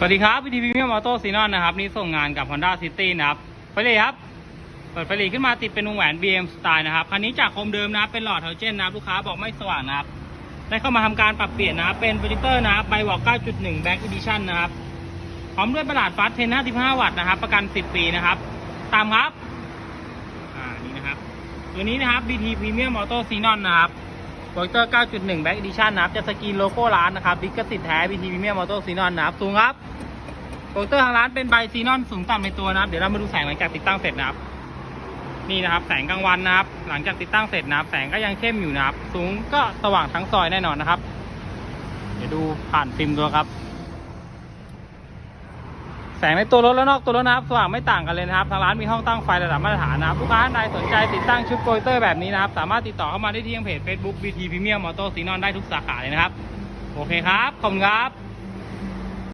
สวัสดีครับวิธีพิมพ์มอโต้ซีนอนนะครับ นี่ส่งงานกับ Honda City นะครับไฟเลยครับ เปิดไฟลีขึ้นมาติดเป็นวงแหวน BM Style นะครับ คันนี้จากโคมเดิมนะครับเป็นหลอดเทาเจนนะครับลูกค้าบอกไม่สว่างนะครับ ได้เข้ามาทำการปรับเปลี่ยนนะครับ เป็นโปรเจคเตอร์นะครับไบวอล9.1 Back Edition นะครับ พร้อมด้วยประหลาดฟาสเทน55 วัตต์นะครับ ประกัน 10 ปีนะครับ ตามครับ อ่า นี่นะครับ ตัวนี้นะครับ BT Premium Auto Xenon นะครับโปรเจคเตอร์9.1 Back Edition นะครับ จะสกรีนโลโก้ร้านนะครับดิกสิทธิ์แท้ BT Premium Auto Xenon นะครับสูงครับ โปรเตอร์ทางร้านเป็นใบซีนอนสูงต่ำในตัวนะครับ เดี๋ยวเรามาดูแสงหลังจากติดตั้งเสร็จนะครับ นี่นะครับ แสงกลางวันนะครับ หลังจากติดตั้งเสร็จนะครับ แสงก็ยังเข้มอยู่นะครับ สูงก็สว่างทั้งซอยแน่นอนนะครับ เดี๋ยวดูผ่านฟิล์มดูครับ แสงในตัวรถและนอกตัวรถนะครับ สว่างไม่ต่างกันเลยนะครับ ทางร้านมีห้องตั้งไฟระดับมาตรฐานนะครับ ลูกค้าท่านใดสนใจติดตั้งชุดโปรเตอร์แบบนี้นะครับ สามารถติดต่อเข้ามาได้ที่ทางเพจ Facebook BT Premium Auto Xenon ได้ทุกสาขาเลยนะครับ โอเคครับ ขอบคุณครับ